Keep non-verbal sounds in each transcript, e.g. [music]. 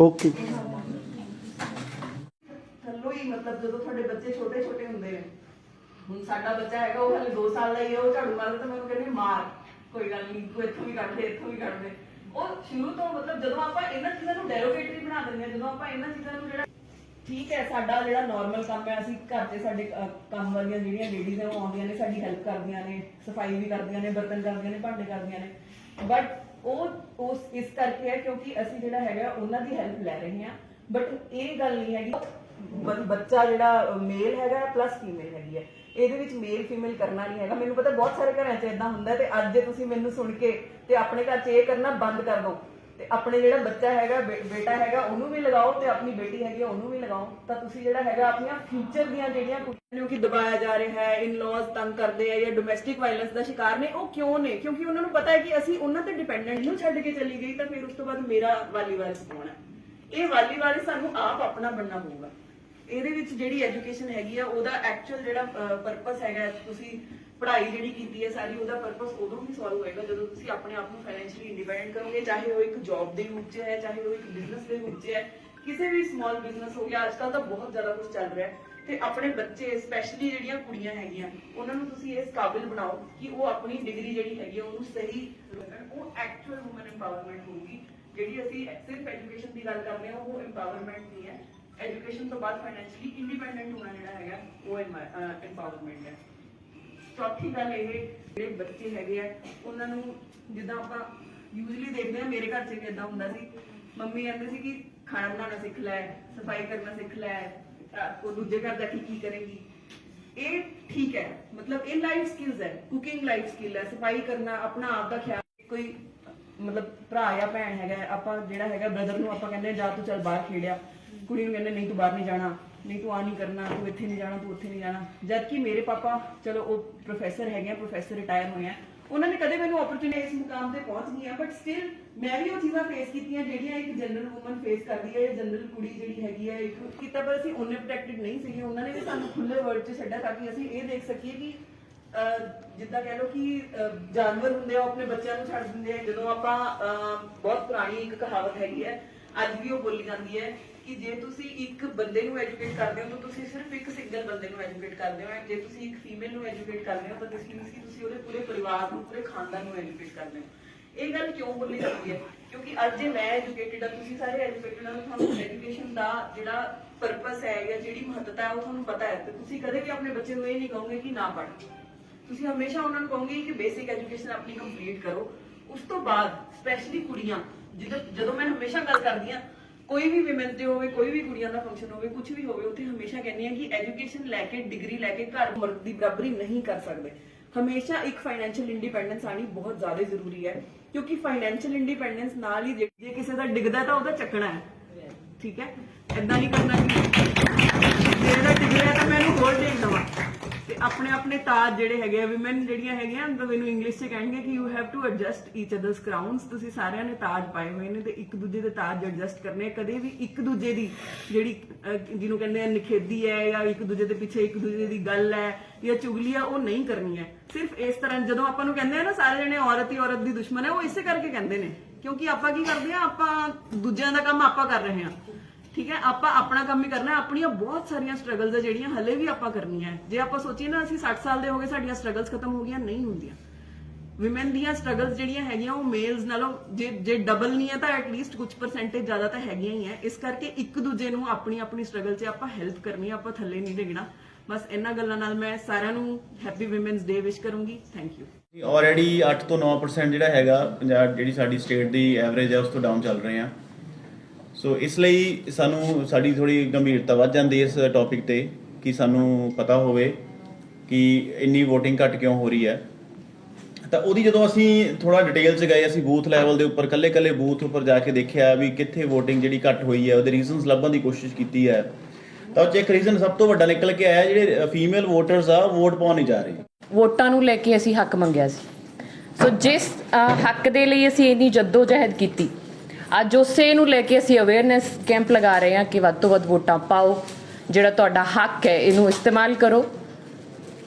Okay ਥੱਲੋਂ ਹੀ ਮਤਲਬ ਜਦੋਂ ਤੁਹਾਡੇ ਬੱਚੇ ਛੋਟੇ ਛੋਟੇ ਹੁੰਦੇ ਨੇ, ਹੁਣ ਸਾਡਾ ਬੱਚਾ ਹੈਗਾ, ਉਹ ਹਲੇ 2 ਸਾਲ ਦਾ ਹੀ ਹੈ, ਉਹ ਝਾੜੂ ਮਾਰਦਾ ਤਾਂ ਮੈਂ ਉਹਨੂੰ ਮਾਰ, ਕੋਈ ਗੱਲ ਨਹੀਂ, ਤੂੰ ਇੱਥੋਂ ਵੀ ਕੱਢ ਦੇ, ਇੱਥੋਂ ਵੀ ਕੱਢ ਦੇ। ਉਹ ਸ਼ੁਰੂ ਤੋਂ ਮਤਲਬ ਜਦੋਂ ਆਪਾਂ ਇਹਨਾਂ ਚੀਜ਼ਾਂ ਨੂੰ ਡੈਰੋਗੇਟਰੀ ਬਣਾ ਦਿੰਦੇ ਹਾਂ, ਜਦੋਂ ਆਪਾਂ ਇਹਨਾਂ ਚੀਜ਼ਾਂ ਨੂੰ ਜਿਹੜਾ ਠੀਕ ਹੈ, ਸਾਡਾ ਜਿਹੜਾ ਨਾਰਮਲ ਕੰਮ ਹੈ, ਅਸੀਂ ਘਰ 'ਚ ਸਾਡੇ ਕੰਮ ਵਾਲੀਆਂ ਜਿਹੜੀਆਂ ਲੇਡੀਜ਼ ਨੇ, ਉਹ ਆਉਂਦੀਆਂ ਨੇ, ਸਾਡੀ ਹੈਲਪ ਕਰਦੀਆਂ ਨੇ, ਸਫ਼ਾਈ ਵੀ ਕਰਦੀਆਂ ਨੇ, ਬਰਤਨ ਕਰਦੀਆਂ ਨੇ, ਭਾਂਡੇ ਕਰਦੀਆਂ ਨੇ। ਬਟ ਉਹ ਉਸ ਇਸ ਕਰਕੇ ਹੈ ਕਿਉਂਕਿ ਅਸੀਂ ਜਿਹੜਾ ਹੈਗਾ ਉਹਨਾਂ ਦੀ ਹੈਲਪ ਲੈ ਰਹੇ ਹਾਂ। ਬਟ ਇਹ ਗੱਲ ਨਹੀਂ ਹੈਗੀ। ਬ- ਬੱਚਾ ਜਿਹੜਾ ਮੇਲ ਹੈਗਾ ਪਲੱਸ ਫੀਮੇਲ ਹੈਗੀ ਹੈ। ਇਹਦੇ ਵਿੱਚ ਮੇਲ ਫੀਮੇਲ ਕਰਨਾ ਨਹੀਂ ਹੈਗਾ। ਮੈਨੂੰ ਪਤਾ ਬਹੁਤ ਸਾਰੇ ਘਰਾਂ 'ਚ ਇਦਾਂ ਹੁੰਦਾ ਤੇ ਅੱਜ ਜੇ ਤੁਸੀਂ ਮੈਨੂੰ ਸੁਣ ਕੇ ਤੇ ਆਪਣੇ ਘਰ 'ਚ ਇਹ ਕਰਨਾ ਬੰਦ ਕਰ ਦਿਓ। ਤੇ ਆਪਣੇ ਜਿਹੜਾ ਬੱਚਾ ਹੈਗਾ ਬੇਟਾ ਹੈਗਾ, ਉਹਨੂੰ ਵੀ ਲਗਾਓ ਤੇ ਆਪਣੀ ਬੇਟੀ ਹੈਗੀ ਉਹਨੂੰ ਵੀ ਲਗਾਓ। ਤਾਂ ਤੁਸੀਂ ਜਿਹੜਾ ਹੈਗਾ ਆਪਣੀਆਂ ਫਿਊਚਰ ਦੀਆਂ ਜਿਹੜੀਆਂ ਕੁੜੀਆਂ ਨੂੰ ਕਿ ਦਬਾਇਆ ਜਾ ਰਿਹਾ ਹੈ ਇਨ-ਲॉज ਤੰਗ ਕਰਦੇ ਆ ਜਾਂ ਡੋਮੈਸਟਿਕ ਵਾਇਲੈਂਸ ਦਾ ਸ਼ਿਕਾਰ ਨੇ, ਉਹ ਕਿਉਂ ਨੇ? ਕਿਉਂਕਿ ਉਹਨਾਂ ਨੂੰ ਪਤਾ ਹੈ ਕਿ ਅਸੀਂ ਉਹਨਾਂ ਤੇ ਡਿਪੈਂਡੈਂਟ ਨੂੰ ਛੱਡ ਕੇ ਚਲੀ ਗਈ, ਤਾਂ ਫਿਰ ਉਸ ਤੋਂ ਬਾਅਦ ਮੇਰਾ ਵਾਲੀ ਵਾਰਿਸ ਕੌਣ ਹੈ? ਇਹ ਵਾਲੀ ਵਾਰਿਸ ਸਾਨੂੰ ਆਪ ਆਪਣਾ ਬਣਨਾ ਪਊਗਾ। ਇਹਦੇ ਵਿੱਚ ਜਿਹੜੀ ਐਜੂਕੇਸ਼ਨ ਹੈਗੀ ਆ, ਉਹਦਾ ਐਕਚੁਅਲ ਜਿਹੜਾ ਪਰਪਸ ਹੈਗਾ, ਤੁਸੀਂ ਪੜ੍ਹਾਈ ਜਿਹੜੀ ਕੀਤੀ ਹੈ ਸਾਰੀ, ਉਹਦਾ ਪਰਪਸ ਉਦੋਂ ਹੀ ਸੋਲਵ ਹੋਏਗਾ ਜਦੋਂ ਤੁਸੀਂ ਆਪਣੇ ਆਪ ਨੂੰ ਫਾਈਨੈਂਸ਼ੀਅਲੀ ਇੰਡੀਪੈਂਡੈਂਟ ਕਰੋਗੇ, ਚਾਹੇ ਉਹ ਇੱਕ ਜੌਬ ਦੇ ਰੂਪ 'ਚ ਹੈ, ਚਾਹੇ ਉਹ ਇੱਕ ਬਿਜ਼ਨਸ ਦੇ ਰੂਪ 'ਚ ਹੈ, ਕਿਸੇ ਵੀ ਸਮਾਲ ਬਿਜ਼ਨਸ ਹੋ ਗਿਆ ਅੱਜਕੱਲ ਤਾਂ ਬਹੁਤ ਜ਼ਿਆਦਾ ਕੁਝ ਚੱਲ ਰਿਹਾ ਹੈ। ਤੇ ਆਪਣੇ ਬੱਚੇ ਸਪੈਸ਼ਲੀ ਜਿਹੜੀਆਂ ਕੁੜੀਆਂ ਹੈਗੀਆਂ, ਉਹਨਾਂ ਨੂੰ ਤੁਸੀਂ ਇਸ ਕਾਬਿਲ ਬਣਾਓ ਕਿ ਉਹ ਆਪਣੀ ਡਿਗਰੀ ਜਿਹੜੀ ਹੈਗੀ ਉਹਨੂੰ ਸਹੀ ਉਹ ਐਕਚੁਅਲ ਔਮਨ ਐਮਪਾਵਰਮੈਂਟ ਹੋਊਗੀ। ਜਿਹੜੀ ਅਸੀਂ ਸਿਰਫ ਐਜੂਕੇਸ਼ਨ ਦੀ ਗੱਲ ਕਰਦੇ ਹਾਂ, ਉਹ ਐਮਪਾਵਰਮੈਂਟ ਨਹੀਂ ਹੈ। ਐਜੂਕੇਸ਼ਨ ਤੋਂ ਬਾਅਦ ਫਾਈਨੈਂਸ਼ੀਅਲੀ ਇੰਡੀਪੈਂਡੈਂਟ ਹੋਣਾ ਜਿਹੜਾ ਹੈਗਾ, ਉਹ ਐਮਪਾਵਰਮੈਂਟ ਹੈ। ਚੌਥੀ ਗੱਲ ਇਹ, ਜਿਹੜੇ ਬੱਚੇ ਹੈਗੇ ਆ, ਉਹਨਾਂ ਨੂੰ ਜਿੱਦਾਂ ਆਪਾਂ ਯੂਜੂਲੀ ਦੇਖਦੇ ਆ, ਮੇਰੇ ਘਰ 'ਚ ਵੀ ਇਦਾਂ ਹੁੰਦਾ ਸੀ। ਮੰਮੀ ਕਹਿੰਦੇ ਸੀ ਕਿ ਖਾਣਾ ਬਣਾਉਣਾ ਸਿੱਖ ਲੈ, ਸਫ਼ਾਈ ਕਰਨਾ ਸਿੱਖ ਲੈ ਉਹ ਦੂਜੇ ਘਰ ਜਾ ਕੇ ਕੀ ਕਰੇਗੀ? ਇਹ ਠੀਕ ਹੈ, ਮਤਲਬ ਇਹ ਲਾਈਫ ਸਕਿੱਲਸ ਹੈ ਕੁਕਿੰਗ ਲਾਈਫ ਸਕਿੱਲ ਹੈ, ਸਫ਼ਾਈ ਕਰਨਾ, ਆਪਣਾ ਆਪ ਦਾ ਖਿਆਲ, ਕੋਈ ਮਤਲਬ ਭਰਾ ਜਾਂ ਭੈਣ ਹੈਗਾ, ਆਪਾਂ ਜਿਹੜਾ ਹੈਗਾ ਬ੍ਰਦਰ ਨੂੰ ਆਪਾਂ ਕਹਿੰਦੇ ਜਾ ਤੂੰ ਚੱਲ ਬਾਹਰ ਖੇਡਿਆ ਕੁੜੀ ਨੂੰ ਕਹਿੰਦੇ ਨਹੀਂ ਤੂੰ ਬਾਹਰ ਨਹੀਂ ਜਾਣਾ। ਨਹੀਂ ਤੂੰ ਆ ਨਹੀਂ ਕਰਨਾ ਤੂੰ ਇੱਥੇ ਨਹੀਂ ਜਾਣਾ ਤੂੰ ਉੱਥੇ ਨਹੀਂ ਜਾਣਾ। ਜਦ ਕਿ ਮੇਰੇ ਪਾਪਾ ਚਲੋ ਉਹ ਪ੍ਰੋਫੈਸਰ ਹੈਗੇ ਆ ਪ੍ਰੋਫੈਸਰ ਰਿਟਾਇਰ ਹੋਏ ਆ। ਉਹਨਾਂ ਨੇ ਕਦੇ ਮੈਨੂੰ ਓਪਰਚੁਨਿਟੀ ਇਸ ਮੁਕਾਮ ਤੇ ਪਹੁੰਚ ਗਈ ਆ ਬਟ ਸਟਿਲ ਮੈਂ ਵੀ ਉਹ ਚੀਜ਼ਾਂ ਫੇਸ ਕੀਤੀਆਂ ਜਿਹੜੀਆਂ ਇੱਕ ਜਨਰਲ ਔਮਨ ਫੇਸ ਕਰਦੀ ਹੈ ਜਨਰਲ ਕੁੜੀ ਜਿਹੜੀ ਹੈਗੀ ਹੈ ਇੱਕ ਕੀਤਾ ਪਰ ਅਸੀਂ ਉਹਨੇ ਪ੍ਰੋਟੈਕਟਡ ਨਹੀਂ ਸੀਗੇ। ਉਹਨਾਂ ਨੇ ਵੀ ਸਾਨੂੰ ਖੁੱਲੇ ਵਰਡ 'ਚ ਛੱਡਿਆ ਤਾਂ ਕਿ ਅਸੀਂ ਇਹ ਦੇਖ ਸਕੀਏ ਕਿ ਅਹ, ਜਿੱਦਾਂ ਕਹਿ ਲਓ ਕਿ ਜਾਨਵਰ ਹੁੰਦੇ ਆ ਆਪਣੇ ਬੱਚਿਆਂ ਨੂੰ ਛੱਡ ਦਿੰਦੇ ਆ। ਜਦੋਂ ਆਪਾਂ ਬਹੁਤ ਪੁਰਾਣੀ ਇੱਕ ਕਹਾਵਤ ਹੈਗੀ ਹੈ ਅੱਜ ਵੀ ਉਹ ਬੋਲੀ ਜਾਂਦੀ ਹੈ ਕਿ ਜੇ ਤੁਸੀਂ ਇੱਕ ਬੰਦੇ ਨੂੰ ਐਜੂਕੇਟ ਕਰਦੇ ਹੋ ਤਾਂ ਤੁਸੀਂ ਸਿਰਫ ਇੱਕ ਸਿੰਗਲ ਬੰਦੇ ਨੂੰ ਐਜੂਕੇਟ ਕਰਦੇ ਹੋ ਜੇ ਤੁਸੀਂ ਇੱਕ ਫੀਮੇਲ ਨੂੰ ਐਜੂਕੇਟ ਕਰਦੇ ਹੋ ਤਾਂ ਤੁਸੀਂ means ਤੁਸੀਂ ਉਹਦੇ ਪੂਰੇ ਪਰਿਵਾਰ ਨੂੰ, ਪੂਰੇ ਖਾਨਦਾਨ ਨੂੰ ਐਜੂਕੇਟ ਕਰਦੇ ਹੋ। ਇਹ ਗੱਲ ਕਿਉਂ ਬੋਲੀ ਜਾਂਦੀ ਹੈ? ਕਿਉਂਕਿ ਅੱਜ ਜੇ ਮੈਂ ਐਜੂਕੇਟਿਡ ਆ ਤੁਸੀਂ ਸਾਰੇ ਐਜੂਕੇਟਿਡ ਆ ਤੁਹਾਨੂੰ ਐਜੂਕੇਸ਼ਨ ਦਾ ਜਿਹੜਾ ਪਰਪਸ ਹੈ ਜਾਂ ਜਿਹੜੀ ਮਹੱਤਤਾ ਹੈ ਉਹ ਤੁਹਾਨੂੰ ਪਤਾ ਹੈ। ਤੇ ਤੁਸੀਂ ਕਦੇ ਵੀ ਆਪਣੇ ਬੱਚੇ ਨੂੰ ਇਹ ਨਹੀਂ ਕਹੋਗੇ ਕਿ ਨਾ ਪੜ੍ਹ। ਤੁਸੀਂ ਹਮੇਸ਼ਾ ਉਹਨਾਂ ਨੂੰ ਕਹੋਗੇ ਕਿ ਬੇਸਿਕ ਐਜੂਕੇਸ਼ਨ ਆਪਣੀ ਕੰਪਲੀਟ ਕਰੋ। ਉਸ ਤੋਂ ਬਾਅਦ ਸਪੈਸ਼ਲੀ ਕੁੜੀਆਂ, ਜਦੋਂ ਜਦੋਂ ਮੈਂ ਹਮੇਸ਼ਾ ਗੱਲ ਕਰਦੀ ਆ ਕੋਈ ਵੀ ਵਿਮਨ ਤੇ ਹੋਵੇ, ਕੋਈ ਵੀ ਕੁੜੀਆਂ ਦਾ ਫੰਕਸ਼ਨ ਹੋਵੇ ਕੁਝ ਵੀ ਹੋਵੇ, ਉੱਥੇ ਹਮੇਸ਼ਾ ਕਹਿੰਦੀ ਆ ਕਿ ਐਜੂਕੇਸ਼ਨ ਲੈ ਕੇ ਡਿਗਰੀ ਲੈ ਕੇ ਘਰ ਮਰਦ ਦੀ ਬਰਾਬਰੀ ਨਹੀਂ ਕਰ ਸਕਦੇ। ਹਮੇਸ਼ਾ ਇੱਕ ਫਾਈਨੈਂਸ਼ੀਅਲ ਇੰਡੀਪੈਂਡੈਂਸ ਆਣੀ ਬਹੁਤ ਜ਼ਿਆਦਾ ਜ਼ਰੂਰੀ ਹੈ, ਕਿਉਂਕਿ ਫਾਈਨੈਂਸ਼ੀਅਲ ਇੰਡੀਪੈਂਡੈਂਸ ਨਾਲ ਹੀ ਜੇ ਕਿਸੇ ਦਾ ਡਿੱਗਦਾ ਤਾਂ ਉਹਦਾ ਚੱਕਣਾ ਹੈ। ਠੀਕ ਹੈ? ਐਦਾਂ ਨਹੀਂ ਕਰਨਾ ਕਿ ਜੇ ਇਹਦਾ ਡਿਗਰਿਆ ਤਾਂ ਮੈਂ ਹੋਰ ਦੇਖ ਦਵਾਂ। ਆਪਣੇ ਆਪਣੇ ਤਾਜ ਜਿਹੜੇ ਹੈਗੇ ਆ ਵਿਮਨ ਜਿਹੜੀਆਂ ਹੈਗੀਆਂ ਮੈਨੂੰ ਇੰਗਲਿਸ਼ 'ਚ ਕਹਿਣਗੇ ਕਿ you have to adjust each others crowns ਤੁਸੀਂ ਸਾਰਿਆਂ ਨੇ ਤਾਜ ਪਾਏ ਹੋਏ ਨੇ ਤੇ ਇੱਕ ਦੂਜੇ ਦੇ ਤਾਜ ਐਡਜਸਟ ਕਰਨੇ ਕਦੇ ਵੀ ਇੱਕ ਦੂਜੇ ਦੀ ਜਿਹੜੀ ਜਿਹਨੂੰ ਕਹਿੰਦੇ ਆ ਨਿਖੇਧੀ ਹੈ ਜਾਂ ਇੱਕ ਦੂਜੇ ਦੇ ਪਿੱਛੇ ਇੱਕ ਦੂਜੇ ਦੀ ਗੱਲ ਹੈ ਜਾਂ ਚੁਗਲੀ ਆ, ਉਹ ਨਹੀਂ ਕਰਨੀ ਹੈ। ਸਿਰਫ ਇਸ ਤਰ੍ਹਾਂ ਜਦੋਂ ਆਪਾਂ ਨੂੰ ਕਹਿੰਦੇ ਆ ਨਾ, ਸਾਰੇ ਜਣੇ ਔਰਤ ਹੀ ਔਰਤ ਦੀ ਦੁਸ਼ਮਣ ਹੈ, ਉਹ ਇਸੇ ਕਰਕੇ ਕਹਿੰਦੇ ਨੇ। ਕਿਉਂਕਿ ਆਪਾਂ ਕੀ ਕਰਦੇ ਆ, ਆਪਾਂ ਦੂਜਿਆਂ ਦਾ ਕੰਮ ਆਪਾਂ ਕਰ ਰਹੇ ਹਾਂ। ਠੀਕ ਹੈ? ਆਪਾਂ ਆਪਣਾ ਕੰਮ ਹੀ ਕਰਨਾ ਹੈ। ਆਪਣੀਆਂ ਬਹੁਤ ਸਾਰੀਆਂ ਸਟਰਗਲਸ ਆ ਜਿਹੜੀਆਂ ਹਲੇ ਵੀ ਆਪਾਂ ਕਰਨੀਆਂ ਹੈ। ਜੇ ਆਪਾਂ ਸੋਚੀਏ ਨਾ, ਅਸੀਂ 60 ਸਾਲ ਦੇ ਹੋ ਗਏ, ਸਾਡੀਆਂ ਸਟਰਗਲਸ ਖਤਮ ਹੋ ਗਈਆਂ, ਨਹੀਂ ਹੁੰਦੀਆਂ। ਵਿਮਨ ਦੀਆਂ ਸਟਰਗਲਸ ਜਿਹੜੀਆਂ ਹੈਗੀਆਂ, ਉਹ ਮੇਲਸ ਨਾਲੋਂ ਜੇ ਜੇ ਡਬਲ ਨਹੀਂ ਹੈ, ਤਾਂ ਐਟਲੀਸਟ ਕੁਝ ਪਰਸੈਂਟੇਜ ਜ਼ਿਆਦਾ ਤਾਂ ਹੈਗੀਆਂ ਹੀ ਹੈ। ਇਸ ਕਰਕੇ ਇੱਕ ਦੂਜੇ ਨੂੰ ਆਪਣੀ ਆਪਣੀ ਸਟਰਗਲ 'ਚ ਆਪਾਂ ਹੈਲਪ ਕਰਨੀ ਆਪਾਂ ਥੱਲੇ ਨਹੀਂ ਡਿੱਗਣਾ। ਬਸ ਇਹਨਾਂ ਗੱਲਾਂ ਨਾਲ ਮੈਂ ਸਾਰਿਆਂ ਨੂੰ ਹੈਪੀ ਵਿਮਨਸ ਡੇ ਵਿਸ਼ ਕਰੂੰਗੀ। ਥੈਂਕ ਯੂ ਆਲਰੇਡੀ 8 ਤੋਂ 9% ਜਿਹੜਾ ਹੈਗਾ, ਪੰਜਾਬ ਜਿਹੜੀ ਸਾਡੀ ਸਟੇਟ ਦੀ ਐਵਰੇਜ ਹੈ, ਉਸ ਤੋਂ ਡਾਊਨ ਚੱਲ ਰਹੇ ਆ। ਸੋ ਇਸ ਲਈ ਸਾਨੂੰ ਸਾਡੀ ਥੋੜੀ ਗੰਭੀਰਤਾ ਵੱਧ ਜਾਂਦੀ ਹੈ ਇਸ ਟੌਪਿਕ ਤੇ, ਕਿ ਸਾਨੂੰ ਪਤਾ ਹੋਵੇ ਕਿ ਇੰਨੀ VOTING ਘੱਟ ਕਿਉਂ ਹੋ ਰਹੀ ਹੈ। ਤਾਂ ਉਹਦੀ ਜਦੋਂ ਅਸੀਂ ਥੋੜਾ ਡਿਟੇਲ 'ਚ ਗਏ, ਅਸੀਂ ਬੂਥ ਲੈਵਲ ਦੇ ਉੱਪਰ ਕੱਲੇ-ਕੱਲੇ ਬੂਥ ਉੱਪਰ ਜਾ ਕੇ ਦੇਖਿਆ ਵੀ ਕਿੱਥੇ VOTING ਜਿਹੜੀ ਘੱਟ ਹੋਈ ਹੈ, ਉਹਦੇ ਰੀਜ਼ਨਸ ਲੱਭਣ ਦੀ ਕੋਸ਼ਿਸ਼ ਕੀਤੀ ਹੈ। ਤਾਂ ਉਹ 'ਚ ਇੱਕ ਰੀਜ਼ਨ ਸਭ ਤੋਂ ਵੱਡਾ ਨਿਕਲ ਕੇ ਆਇਆ, ਜਿਹੜੇ ਫੀਮੇਲ ਵੋਟਰਸ ਆ ਵੋਟ ਪਾਉਣ ਨਹੀਂ ਜਾ ਰਹੇ। ਵੋਟਾਂ ਨੂੰ ਲੈ ਕੇ ਅਸੀਂ ਹੱਕ ਮੰਗਿਆ ਸੀ। ਸੋ ਜਿਸ ਹੱਕ ਦੇ ਲਈ ਅਸੀਂ ਇੰਨੀ ਜੱਦੋ ਜਹਿਦ ਕੀਤੀ ਅੱਜ ਉਸੇ ਨੂੰ ਲੈ ਕੇ ਅਸੀਂ ਅਵੇਅਰਨੈਸ ਕੈਂਪ ਲਗਾ ਰਹੇ ਹਾਂ ਕਿ ਵੱਧ ਤੋਂ ਵੱਧ ਵੋਟਾਂ ਪਾਓ, ਜਿਹੜਾ ਤੁਹਾਡਾ ਹੱਕ ਹੈ, ਇਹਨੂੰ ਇਸਤੇਮਾਲ ਕਰੋ।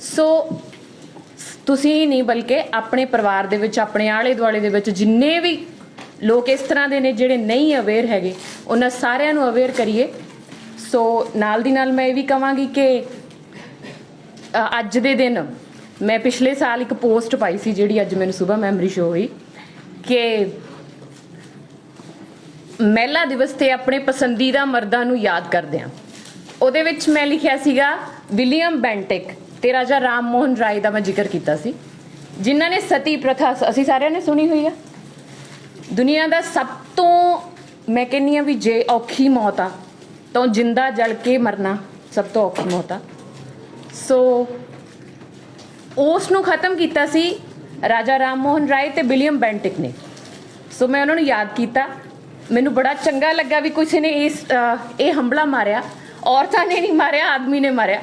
ਸੋ ਤੁਸੀਂ ਹੀ ਨਹੀਂ ਬਲਕਿ ਆਪਣੇ ਪਰਿਵਾਰ ਦੇ ਵਿੱਚ, ਆਪਣੇ ਆਲੇ ਦੁਆਲੇ ਦੇ ਵਿੱਚ ਜਿੰਨੇ ਵੀ ਲੋਕ ਇਸ ਤਰ੍ਹਾਂ ਦੇ ਨੇ ਜਿਹੜੇ ਨਹੀਂ ਅਵੇਅਰ ਹੈਗੇ, ਉਹਨਾਂ ਸਾਰਿਆਂ ਨੂੰ ਅਵੇਅਰ ਕਰੀਏ। ਸੋ ਨਾਲ ਦੀ ਨਾਲ ਮੈਂ ਇਹ ਵੀ ਕਹਾਂਗੀ ਕਿ ਅੱਜ ਦੇ ਦਿਨ ਮੈਂ ਪਿਛਲੇ ਸਾਲ ਇੱਕ ਪੋਸਟ ਪਾਈ ਸੀ ਜਿਹੜੀ ਅੱਜ ਮੈਨੂੰ ਸਵੇਰ ਮੈਮਰੀ ਸ਼ੋ ਹੋਈ ਕਿ ਮਹਿਲਾ ਦਿਵਸ ਤੇ ਆਪਣੇ ਪਸੰਦੀਦਾ ਮਰਦਾਂ ਨੂੰ ਯਾਦ ਕਰਦੇ ਹਾਂ। ਉਹਦੇ ਵਿੱਚ ਮੈਂ ਲਿਖਿਆ ਸੀਗਾ, ਵਿਲੀਅਮ ਬੈਂਟਿਕ ਤੇ ਰਾਜਾ ਰਾਮ ਮੋਹਨ ਰਾਏ ਦਾ ਮੈਂ ਜ਼ਿਕਰ ਕੀਤਾ ਸੀ। ਜਿਨ੍ਹਾਂ ਨੇ ਸਤੀ ਪ੍ਰਥਾ ਅਸੀਂ ਸਾਰਿਆਂ ਨੇ ਸੁਣੀ ਹੋਈ ਆ। ਦੁਨੀਆ ਦਾ ਸਭ ਤੋਂ, ਮੈਂ ਕਹਿੰਨੀ ਆ ਵੀ ਜੇ ਔਖੀ ਮੌਤ ਆ, ਤਾਂ ਉਹ ਜਿੰਦਾ ਜਲ ਕੇ ਮਰਨਾ ਸਭ ਤੋਂ ਔਖੀ ਮੌਤ ਆ। ਸੋ, ਉਸ ਨੂੰ ਖਤਮ ਕੀਤਾ ਸੀ ਰਾਜਾ ਰਾਮ ਮੋਹਨ ਰਾਏ ਤੇ ਵਿਲੀਅਮ ਬੈਂਟਿਕ ਨੇ। ਸੋ ਮੈਂ ਉਹਨਾਂ ਨੂੰ ਯਾਦ ਕੀਤਾ। ਮੈਨੂੰ ਬੜਾ ਚੰਗਾ ਲੱਗਾ ਵੀ ਕਿਸੇ ਨੇ ਇਸ ਇਹ ਹਮਲਾ ਮਾਰਿਆ। ਔਰਤਾਂ ਨੇ ਨਹੀਂ ਮਾਰਿਆ ਆਦਮੀ ਨੇ ਮਾਰਿਆ।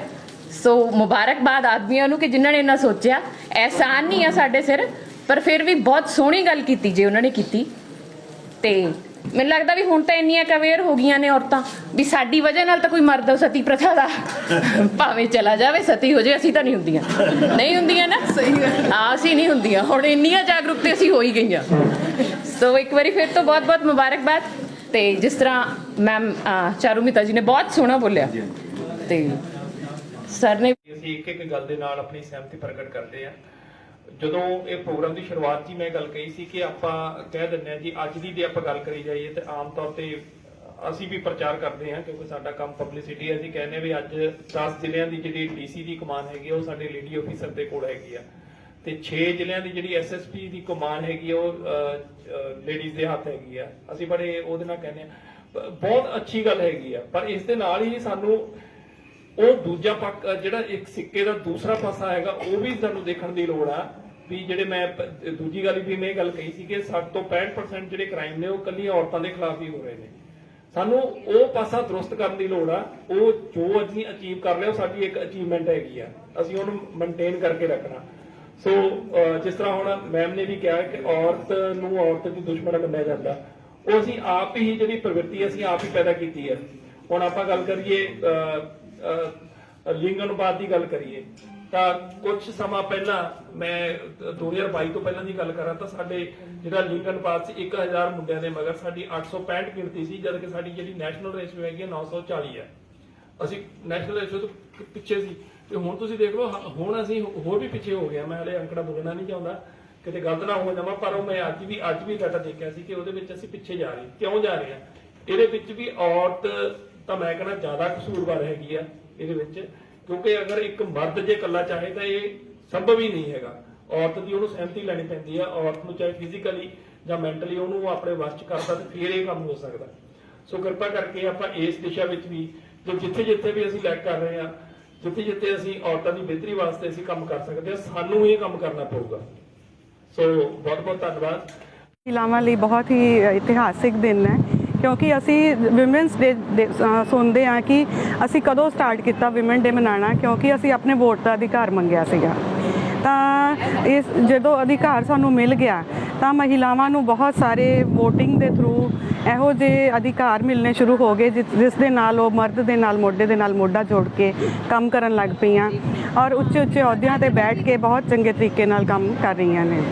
ਸੋ ਮੁਬਾਰਕਬਾਦ ਆਦਮੀਆਂ ਨੂੰ ਕਿ ਜਿਨ੍ਹਾਂ ਨੇ ਇਹਨਾਂ ਸੋਚਿਆ। ਐਹਸਾਨ ਨਹੀਂ ਆ ਸਾਡੇ ਸਿਰ ਪਰ ਫਿਰ ਵੀ ਬਹੁਤ ਸੋਹਣੀ ਗੱਲ ਕੀਤੀ ਜੇ ਉਹਨਾਂ ਨੇ ਕੀਤੀ। ਤੇ ਮੈਨੂੰ ਲੱਗਦਾ ਵੀ ਹੁਣ ਤਾਂ ਇੰਨੀਆਂ ਕਵੇਅਰ ਹੋ ਗਈਆਂ ਨੇ ਔਰਤਾਂ ਵੀ ਸਾਡੀ ਵਜ੍ਹਾ ਨਾਲ ਤਾਂ ਕੋਈ ਮਰਦ ਸਤੀ ਪ੍ਰਥਾ ਦਾ [laughs] ਭਾਵੇਂ ਚਲਾ ਜਾਵੇ ਸਤੀ ਹੋ ਜਾਏ ਅਸੀਂ ਤਾਂ ਨਹੀਂ ਹੁੰਦੀਆਂ। ਨਹੀਂ ਹੁੰਦੀਆਂ ਨਾ? ਸਹੀ ਆ ਅਸੀਂ ਨਹੀਂ ਹੁੰਦੀਆਂ। ਹੁਣ ਇੰਨੀਆਂ ਜਾਗਰੂਕ ਤੇ ਅਸੀਂ ਹੋ ਹੀ ਗਈਆਂ। ਸੋ ਇੱਕ ਵਾਰੀ ਫਿਰ ਤੋਂ ਬਹੁਤ ਬਹੁਤ ਮੁਬਾਰਕਬਾਦ ਤੇ ਜਿਸ ਤਰ੍ਹਾਂ ਮੈਮ ਚਾਰੂਮਿਤਾ ਜੀ ਨੇ ਬਹੁਤ ਸੋਹਣਾ ਬੋਲਿਆ ਤੇ ਸਰ ਨੇ ਅਸੀਂ ਇੱਕ ਇੱਕ ਗੱਲ ਦੇ ਨਾਲ ਆਪਣੀ ਸਹਿਮਤੀ ਪ੍ਰਗਟ ਕਰਦੇ ਆ ਜਦੋਂ ਇਹ ਪ੍ਰੋਗਰਾਮ ਦੀ ਸ਼ੁਰੂਆਤ 'ਚ ਮੈਂ ਗੱਲ ਕਹੀ ਸੀ ਕਿ ਆਪਾਂ ਕਹਿ ਦਿੰਦੇ ਆ ਜੀ ਅੱਜ ਦੀ ਜੇ ਆਪਾਂ ਗੱਲ ਕਰੀ ਜਾਈਏ ਤੇ ਆਮ ਤੌਰ ਤੇ ਅਸੀਂ ਵੀ ਪ੍ਰਚਾਰ ਕਰਦੇ ਹਾਂ ਕਿਉਂਕਿ ਸਾਡਾ ਕੰਮ ਪਬਲਿਸਿਟੀ ਹੈ ਅਸੀਂ ਕਹਿੰਦੇ ਵੀ ਅੱਜ 10 ਜ਼ਿਲ੍ਹਿਆਂ ਦੀ ਜਿਹੜੀ ਡੀਸੀ ਦੀ ਕਮਾਨ ਹੈਗੀ ਉਹ ਸਾਡੇ ਲੇਡੀ ਆਫੀਸਰ ਦੇ ਕੋਲ ਹੈਗੀ ਆ ਤੇ 6 ਜ਼ਿਲ੍ਹਿਆਂ ਦੀ ਜਿਹੜੀ ਐਸਐਸਪੀ ਦੀ ਕਮਾਨ ਹੈਗੀ ਆ, ਉਹ ਲੇਡੀਜ਼ ਦੇ ਹੱਥ ਹੈਗੀ ਆ। ਅਸੀਂ ਬੜੇ ਉਹਦੇ ਨਾਲ ਕਹਿੰਦੇ ਆ। ਬਹੁਤ ਅੱਛੀ ਗੱਲ ਹੈਗੀ ਆ। ਪਰ ਇਸ ਦੇ ਨਾਲ ਹੀ ਸਾਨੂੰ ਉਹ ਦੂਜਾ ਪੱਖ ਜਿਹੜਾ ਇੱਕ ਸਿੱਕੇ ਦਾ ਦੂਸਰਾ ਪਾਸਾ ਹੈਗਾ ਉਹ ਵੀ ਸਾਨੂੰ ਦੇਖਣ ਦੀ ਲੋੜ ਆ। ਵੀ ਜਿਹੜੇ ਮੈਂ ਦੂਜੀ ਗੱਲ ਵੀ ਮੈਂ ਇਹ ਗੱਲ ਕਹੀ ਸੀ ਕਿ 60 ਤੋਂ 65% ਜਿਹੜੇ ਕ੍ਰਾਈਮ ਨੇ ਉਹ ਕੱਲੀਆਂ ਔਰਤਾਂ ਦੇ ਖਿਲਾਫ ਹੀ ਹੋ ਰਹੇ ਨੇ। ਸਾਨੂੰ ਉਹ ਪਾਸਾ ਦਰੁਸਤ ਕਰਨ ਦੀ ਲੋੜ ਆ। ਉਹ ਜੋ ਅਸੀਂ ਅਚੀਵ ਕਰ ਰਹੇ ਉਹ ਸਾਡੀ ਇੱਕ ਅਚੀਵਮੈਂਟ ਹੈਗੀ ਆ। ਅਸੀਂ ਉਹਨੂੰ ਮੇਨਟੇਨ ਕਰਕੇ ਰੱਖਣਾ। ਸੋ ਜਿਸ ਤਰ੍ਹਾਂ ਹੁਣ ਮੈਮ ਨੇ ਵੀ ਕਿਹਾ ਕਿ ਔਰਤ ਨੂੰ ਔਰਤ ਦੀ ਦੁਸ਼ਮਣ ਮੰਨਿਆ ਜਾਂਦਾ। ਉਹ ਅਸੀਂ ਆਪ ਹੀ ਜਿਹੜੀ ਪ੍ਰਵਿਰਤੀ ਅਸੀਂ ਆਪ ਹੀ ਪੈਦਾ ਕੀਤੀ ਹੈ। ਹੁਣ ਆਪਾਂ ਗੱਲ ਕਰੀਏ ਅਹ, ਦੀ ਗੱਲ ਕਰੀਏ ਤਾਂ ਕੁਝ ਸਮਾਂ ਪਹਿਲਾਂ ਮੈਂ 2022 ਤੋਂ ਪਹਿਲਾਂ ਦੀ ਗੱਲ ਕਰਾਂ ਤਾਂ ਸਾਡੇ ਜਿਹੜਾ ਲਿੰਗ ਅਨੁਪਾਤ ਸੀ 1000 ਮੁੰਡਿਆਂ ਦੇ ਮਗਰ ਸਾਡੀ 865 ਗਿਣਤੀ ਸੀ ਜਦ ਕਿ ਸਾਡੀ ਜਿਹੜੀ ਨੈਸ਼ਨਲ ਰੇਸ਼ੋ ਹੈਗੀ ਹੈ 940 ਹੈ। ਅਸੀਂ ਨੈਸ਼ਨਲ ਰੇਸ਼ੋ ਤੋਂ ਪਿੱਛੇ ਸੀ। ਤੇ ਹੁਣ ਤੁਸੀਂ ਦੇਖ ਲਓ, ਹ- ਹੁਣ ਅਸੀਂ ਹੋਰ ਵੀ ਪਿੱਛੇ ਹੋ ਗਏ ਹਾਂ। ਮੈਂ ਹਲੇ ਅੰਕੜਾ ਬੋਲਣਾ ਨਹੀਂ ਚਾਹੁੰਦਾ। ਕਿਤੇ ਗਲਤ ਨਾ ਹੋ ਜਾਵਾਂ ਪਰ ਉਹ ਮੈਂ ਅੱਜ ਵੀ ਅੱਜ ਵੀ ਡਾਟਾ ਦੇਖਿਆ ਸੀ ਕਿ ਉਹਦੇ ਵਿੱਚ ਅਸੀਂ ਪਿੱਛੇ ਜਾ ਰਹੇ ਕਿਉਂ ਜਾ ਰਹੇ ਹਾਂ? ਇਹਦੇ ਵਿੱਚ ਵੀ ਔਰਤ ਤਾਂ ਮੈਂ ਕਹਿੰਦਾ ਜ਼ਿਆਦਾ ਕਸੂਰਵਾਰ ਹੈਗੀ ਆ ਇਹਦੇ ਵਿੱਚ। ਕਿਉਂਕਿ ਅਗਰ ਇੱਕ ਮਰਦ ਜੇ ਇਕੱਲਾ ਚਾਹੇ ਤਾਂ ਇਹ ਸੰਭਵ ਹੀ ਨਹੀਂ ਹੈਗਾ। ਔਰਤ ਦੀ ਉਹਨੂੰ ਸਹਿਮਤੀ ਲੈਣੀ ਪੈਂਦੀ ਆ। ਔਰਤ ਨੂੰ ਚਾਹੇ ਫਿਜ਼ੀਕਲੀ ਜਾਂ ਮੈਂਟਲੀ ਉਹਨੂੰ ਆਪਣੇ ਵਸ ਚ ਕਰਦਾ ਤੇ ਫਿਰ ਇਹ ਕੰਮ ਹੋ ਸਕਦਾ। ਸੋ ਕਿਰਪਾ ਕਰਕੇ ਆਪਾਂ ਇਸ ਦਿਸ਼ਾ ਵਿੱਚ ਵੀ, ਜੋ ਜਿੱਥੇ ਜਿੱਥੇ ਵੀ ਅਸੀਂ ਲੈਕ ਕਰ ਰਹੇ ਹਾਂ ਜਿੱਥੇ ਜਿੱਥੇ ਅਸੀਂ ਔਰਤਾਂ ਦੀ ਬਿਹਤਰੀ ਵਾਸਤੇ ਅਸੀਂ ਕੰਮ ਕਰ ਸਕਦੇ ਹਾਂ, ਸਾਨੂੰ ਇਹ ਕੰਮ ਕਰਨਾ ਪਊਗਾ। ਸੋ ਬਹੁਤ ਬਹੁਤ ਧੰਨਵਾਦ। ਮਹਿਲਾਵਾਂ ਲਈ ਬਹੁਤ ਹੀ ਇਤਿਹਾਸਿਕ ਦਿਨ ਹੈ, ਕਿਉਂਕਿ ਅਸੀਂ ਵਿਮਨਸ ਡੇ ਸੁਣਦੇ ਹਾਂ ਕਿ ਅਸੀਂ ਕਦੋਂ ਸਟਾਰਟ ਕੀਤਾ ਵਿਮਨ ਡੇ ਮਨਾਉਣਾ, ਕਿਉਂਕਿ ਅਸੀਂ ਆਪਣੇ ਵੋਟ ਦਾ ਅਧਿਕਾਰ ਮੰਗਿਆ ਸੀਗਾ। ਤਾਂ ਇਸ, ਜਦੋਂ ਅਧਿਕਾਰ ਸਾਨੂੰ ਮਿਲ ਗਿਆ ਤਾਂ ਮਹਿਲਾਵਾਂ ਨੂੰ ਬਹੁਤ ਸਾਰੇ VOTING ਦੇ ਥਰੂ ਇਹੋ ਜਿਹੇ ਅਧਿਕਾਰ ਮਿਲਨੇ ਸ਼ੁਰੂ ਹੋ ਗਏ ਜਿਸ ਜਿਸ ਦੇ ਨਾਲ ਉਹ ਮਰਦ ਦੇ ਨਾਲ ਮੋਢੇ ਦੇ ਨਾਲ ਮੋਢਾ ਜੋੜ ਕੇ ਕੰਮ ਕਰਨ ਲੱਗ ਪਈਆਂ ਔਰ ਉੱਚੇ ਉੱਚੇ ਅਹੁਦਿਆਂ ਤੇ ਬੈਠ ਕੇ ਬਹੁਤ ਚੰਗੇ ਤਰੀਕੇ ਨਾਲ ਕੰਮ ਕਰ ਰਹੀਆਂ ਨੇ।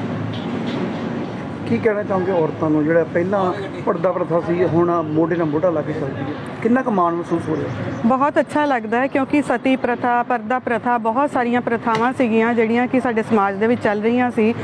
ਕੀ ਕਹਿਣਾ ਚਾਹੋਗੇ ਔਰਤਾਂ ਨੂੰ? ਜਿਹੜਾ ਪਹਿਲਾਂ ਪਰਦਾ ਪ੍ਰਥਾ ਸੀ ਹੁਣ ਮੋਢੇ ਨਾਲ ਮੋਢਾ ਲਾ ਕੇ ਚੱਲਦੀ ਹੈ। ਕਿੰਨਾ ਕੁ ਮਾਣ ਮਹਿਸੂਸ ਹੋ ਰਿਹਾ? ਬਹੁਤ ਅੱਛਾ ਲੱਗਦਾ ਹੈ ਕਿਉਂਕਿ ਸਤੀ ਪ੍ਰਥਾ ਪਰਦਾ ਪ੍ਰਥਾ ਬਹੁਤ ਸਾਰੀਆਂ ਪ੍ਰਥਾਵਾਂ ਸੀਗੀਆਂ ਜਿਹੜੀਆਂ ਕਿ ਸਾਡੇ ਸਮਾਜ ਦੇ ਵਿੱਚ ਚੱਲ ਰਹੀਆਂ ਸੀ।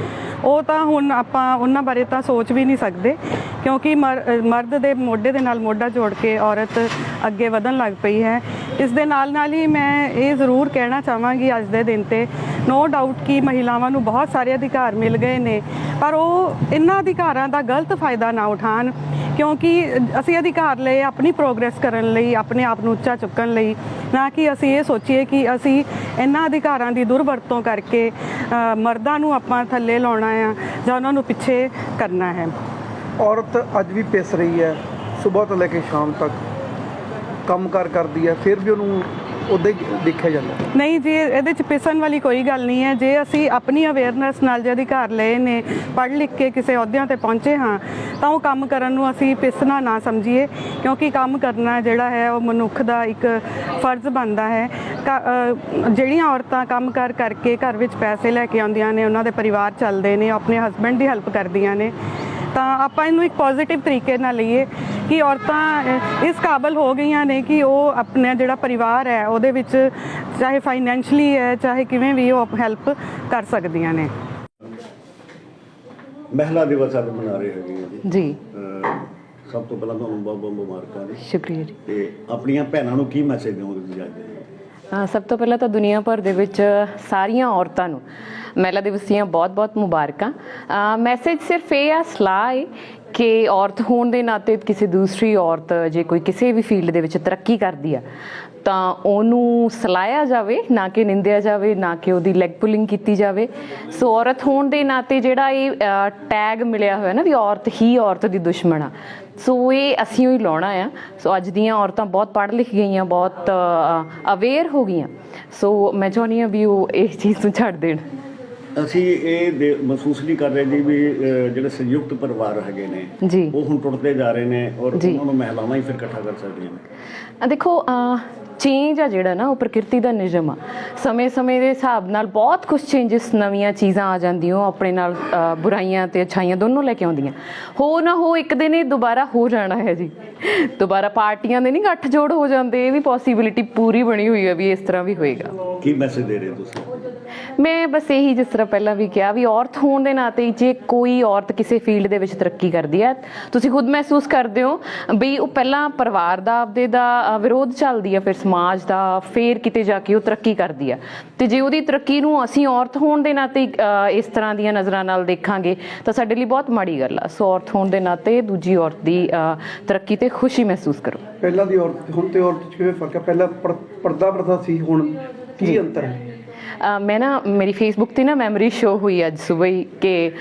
ਉਹ ਤਾਂ ਹੁਣ ਆਪਾਂ ਉਹਨਾਂ ਬਾਰੇ ਤਾਂ ਸੋਚ ਵੀ ਨਹੀਂ ਸਕਦੇ, ਕਿਉਂਕਿ ਮਰ- ਮਰਦ ਦੇ ਮੋਢੇ ਦੇ ਨਾਲ ਮੋਢਾ ਜੋੜ ਕੇ ਔਰਤ ਅੱਗੇ ਵਧਣ ਲੱਗ ਪਈ ਹੈ। ਇਸ ਦੇ ਨਾਲ ਨਾਲ ਹੀ ਮੈਂ ਇਹ ਜ਼ਰੂਰ ਕਹਿਣਾ ਚਾਹਾਂਗੀ ਅੱਜ ਦੇ ਦਿਨ ਤੇ ਨੋ ਡਾਊਟ ਕਿ ਮਹਿਲਾਵਾਂ ਨੂੰ ਬਹੁਤ ਸਾਰੇ ਅਧਿਕਾਰ ਮਿਲ ਗਏ ਨੇ, ਪਰ ਉਹ ਇਹਨਾਂ ਅਧਿਕਾਰਾਂ ਦਾ ਗਲਤ ਫਾਇਦਾ ਨਾ ਉਠਾਣ ਕਿਉਂਕਿ ਅਸੀਂ ਅਧਿਕਾਰ ਲਏ ਆਪਣੀ ਪ੍ਰੋਗਰੈਸ ਕਰਨ ਲਈ, ਆਪਣੇ ਆਪ ਨੂੰ ਉੱਚਾ ਚੁੱਕਣ ਲਈ, ਨਾ ਕਿ ਅਸੀਂ ਇਹ ਸੋਚੀਏ ਕਿ ਅਸੀਂ ਇਹਨਾਂ ਅਧਿਕਾਰਾਂ ਦੀ ਦੁਰਵਰਤੋਂ ਕਰਕੇ ਮਰਦਾਂ ਨੂੰ ਆਪਾਂ ਥੱਲੇ ਲਾਉਣਾ ਆ ਜਾਂ ਉਹਨਾਂ ਨੂੰ ਪਿੱਛੇ ਕਰਨਾ ਹੈ। ਔਰਤ ਅੱਜ ਵੀ ਪਿਸ ਰਹੀ ਹੈ, ਸਵੇਰ ਤੋਂ ਲੈ ਕੇ ਸ਼ਾਮ ਤੱਕ ਕੰਮਕਾਰ ਕਰਦੀ ਹੈ, ਫਿਰ ਵੀ ਉਹਨੂੰ ਉਦਾਂ ਦੇਖਿਆ ਜਾਂਦਾ? ਨਹੀਂ ਜੀ, ਇਹਦੇ ਚ ਪਿਸਣ ਵਾਲੀ ਕੋਈ ਗੱਲ ਨਹੀਂ ਹੈ। ਜੇ ਅਸੀਂ ਆਪਣੀ ਅਵੇਅਰਨੈਸ ਨਾਲ ਜੇ ਅਧਿਕਾਰ ਲਏ ਨੇ, ਪੜ੍ਹ ਲਿਖ ਕੇ ਕਿਸੇ ਅਹੁਦਿਆਂ ਤੇ ਪਹੁੰਚੇ ਹਾਂ, ਤਾਂ ਉਹ ਕੰਮ ਕਰਨ ਨੂੰ ਅਸੀਂ ਪਿਸਣਾ ਨਾ ਸਮਝੀਏ, ਕਿਉਂਕਿ ਕੰਮ ਕਰਨਾ ਜਿਹੜਾ ਹੈ, ਉਹ ਮਨੁੱਖ ਦਾ ਇੱਕ ਫਰਜ਼ ਬਣਦਾ ਹੈ। ਕ- ਜਿਹੜੀਆਂ ਔਰਤਾਂ ਕੰਮ ਕਰ ਕਰਕੇ ਘਰ ਵਿੱਚ ਪੈਸੇ ਲੈ ਕੇ ਆਉਂਦੀਆਂ ਨੇ, ਉਹਨਾਂ ਦੇ ਪਰਿਵਾਰ ਚੱਲਦੇ ਨੇ ਆਪਣੇ ਹਸਬੰਡ ਦੀ ਹੈਲਪ ਕਰਦੀਆਂ ਨੇ। ਤਾਂ ਆਪਾਂ ਇਹਨੂੰ ਇੱਕ ਪੋਜ਼ਿਟਿਵ ਤਰੀਕੇ ਨਾਲ ਲਈਏ ਕਿ ਔਰਤਾਂ ਇਸ ਕਾਬਲ ਹੋ ਗਈਆਂ ਨੇ ਕਿ ਉਹ ਆਪਣਾ ਜਿਹੜਾ ਪਰਿਵਾਰ ਹੈ ਉਹਦੇ ਵਿੱਚ ਚਾਹੇ ਫਾਈਨੈਂਸ਼ਲੀ ਹੈ ਚਾਹੇ ਕਿਵੇਂ ਵੀ ਉਹ ਹੈਲਪ ਕਰ ਸਕਦੀਆਂ ਨੇ। ਮਹਿਲਾ ਦਿਵਸ ਅੱਜ ਮਨਾ ਰਹੇ ਹੈਗੇ ਆ ਜੀ। ਸਭ ਤੋਂ ਪਹਿਲਾਂ ਤੁਹਾਨੂੰ ਬਹੁਤ ਬਹੁਤ ਮੁਬਾਰਕਾਂ ਜੀ। ਸ਼ੁਕਰੀਆ ਜੀ। ਤੇ ਆਪਣੀਆਂ ਭੈਣਾਂ ਨੂੰ ਕੀ ਮੈਸੇਜ ਦਿਓਗੇ ਤੁਸੀਂ ਅੱਜ? ਸਭ ਤੋਂ ਪਹਿਲਾਂ ਤਾਂ ਦੁਨੀਆ ਭਰ ਦੇ ਵਿੱਚ ਸਾਰੀਆਂ ਔਰਤਾਂ ਨੂੰ ਮਹਿਲਾ ਦਿਵਸ ਦੀਆਂ ਬਹੁਤ-ਬਹੁਤ ਮੁਬਾਰਕਾਂ। ਮੈਸੇਜ ਸਿਰਫ ਇਹ ਆ, ਸਲਾਹ ਹੈ ਕਿ ਔਰਤ ਹੋਣ ਦੇ ਨਾਤੇ ਕਿਸੇ ਦੂਸਰੀ ਔਰਤ ਜੇ ਕੋਈ ਕਿਸੇ ਵੀ ਫੀਲਡ ਦੇ ਵਿੱਚ ਤਰੱਕੀ ਕਰਦੀ ਆ ਤਾਂ ਉਹਨੂੰ ਸਲਾਹਿਆ ਜਾਵੇ ਨਾ ਕਿ ਨਿੰਦਿਆ ਜਾਵੇ ਨਾ ਕਿ ਉਹਦੀ ਲੈਗ ਪੁਲਿੰਗ ਕੀਤੀ ਜਾਵੇ। ਸੋ ਔਰਤ ਹੋਣ ਦੇ ਨਾਤੇ ਜਿਹੜਾ ਇਹ ਟੈਗ ਮਿਲਿਆ ਹੋਇਆ ਨਾ ਵੀ ਔਰਤ ਹੀ ਔਰਤ ਦੀ ਦੁਸ਼ਮਣ ਆ। ਸੋ ਇਹ ਅਸੀਂ ਹੀ ਲਾਉਣਾ ਆ। ਸੋ ਅੱਜ ਦੀਆਂ ਔਰਤਾਂ ਬਹੁਤ ਪੜ੍ਹ ਲਿਖ ਗਈਆਂ ਬਹੁਤ ਅਵੇਅਰ ਹੋ ਗਈਆਂ। ਸੋ ਮੈਂ ਚਾਹੁੰਦੀ ਹਾਂ ਵੀ ਉਹ ਇਹ ਚੀਜ਼ ਨੂੰ ਛੱਡ ਦੇਣ। ਅਸੀਂ ਇਹ ਮਹਿਸੂਸ ਨਹੀਂ ਕਰ ਰਹੇ ਜੀ ਵੀ ਜਿਹੜੇ ਸੰਯੁਕਤ ਪਰਿਵਾਰ ਹੈਗੇ ਨੇ ਉਹ ਹੁਣ ਟੁੱਟਦੇ ਜਾ ਰਹੇ ਨੇ ਔਰ। ਉਹਨਾਂ ਨੂੰ ਮਹਿਲਾਵਾਂ ਹੀ ਫਿਰ ਇਕੱਠਾ ਕਰ ਸਕਦੀਆਂ ਨੇ। ਆ ਦੇਖੋ ਚੇਂਜ ਆ ਜਿਹੜਾ ਨਾ, ਉਹ ਪ੍ਰਕਿਰਤੀ ਦਾ ਨਿਯਮ ਆ। ਸਮੇਂ-ਸਮੇਂ ਦੇ ਹਿਸਾਬ ਨਾਲ ਬਹੁਤ ਕੁਝ ਚੇਂਜਸ ਨਵੀਆਂ ਚੀਜ਼ਾਂ ਆ ਜਾਂਦੀਆਂ, ਉਹ ਆਪਣੇ ਨਾਲ ਬੁਰਾਈਆਂ ਤੇ ਅੱਛਾਈਆਂ ਦੋਨੋਂ ਲੈ ਕੇ ਆਉਂਦੀਆਂ। ਹੋ ਨਾ ਹੋ, ਇੱਕ ਦਿਨ ਇਹ ਦੁਬਾਰਾ ਹੋ ਜਾਣਾ ਹੈ ਜੀ। ਦੁਬਾਰਾ ਪਾਰਟੀਆਂ ਦੇ ਨਹੀਂ ਗੱਠ ਜੋੜ ਹੋ ਜਾਂਦੇ, ਇਹ ਵੀ ਪੋਸਿਬਿਲਿਟੀ ਪੂਰੀ ਬਣੀ ਹੋਈ ਹੈ ਵੀ ਇਸ ਤਰ੍ਹਾਂ ਵੀ ਹੋਏਗਾ। ਕੀ ਮੈਸੇਜ ਦੇ ਰਹੇ ਹੋ ਤੁਸੀਂ? ਮੈਂ ਬਸ ਇਹੀ ਜਿਸ ਤਰ੍ਹਾਂ ਪਹਿਲਾਂ ਵੀ ਕਿਹਾ ਵੀ ਔਰਤ ਹੋਣ ਦੇ ਨਾਤੇ ਜੇ ਕੋਈ ਔਰਤ ਕਿਸੇ ਫੀਲਡ ਦੇ ਵਿੱਚ ਤਰੱਕੀ ਕਰਦੀ ਹੈ ਤੁਸੀਂ ਖੁਦ ਮਹਿਸੂਸ ਕਰਦੇ ਹੋ ਵੀ ਉਹ ਪਹਿਲਾਂ ਪਰਿਵਾਰ ਦਾ ਆਪਦੇ ਦਾ ਵਿਰੋਧ ਚੱਲਦੀ ਹੈ ਫਿਰ ਸਮਾਜ ਦਾ ਫਿਰ ਕਿਤੇ ਜਾ ਕੇ ਉਹ ਤਰੱਕੀ ਕਰਦੀ ਹੈ। ਤੇ ਜੇ ਉਹਦੀ ਤਰੱਕੀ ਨੂੰ ਅਸੀਂ ਔਰਤ ਹੋਣ ਦੇ ਨਾਤੇ ਇਸ ਤਰ੍ਹਾਂ ਦੀਆਂ ਨਜ਼ਰਾਂ ਨਾਲ ਦੇਖਾਂਗੇ ਤਾਂ ਸਾਡੇ ਲਈ ਬਹੁਤ ਮਾੜੀ ਗੱਲ ਆ। ਸੋ ਔਰਤ ਹੋਣ ਦੇ ਨਾਤੇ ਦੂਜੀ ਔਰਤ ਦੀ ਤਰੱਕੀ ਤੇ ਖੁਸ਼ੀ ਮਹਿਸੂਸ ਕਰੋ। ਪਹਿਲਾਂ ਦੀ ਔਰਤ ਹੁਣ ਤੇ ਔਰਤ 'ਚ ਕਿਵੇਂ ਫ਼ਰਕ ਹੈ ਪਹਿਲਾਂ ਪਰ- ਪਰਦਾ ਪ੍ਰਥਾ ਸੀ ਹੁਣ ਕੀ ਅੰਤਰ ਹੈ? ਮੈਂ ਨਾ, ਮੇਰੀ ਫੇਸਬੁੱਕ ਤੇ ਨਾ ਮੈਮਰੀ ਸ਼ੋ ਹੋਈ ਅੱਜ ਸਵੇਰ ਹੀ ਕਿ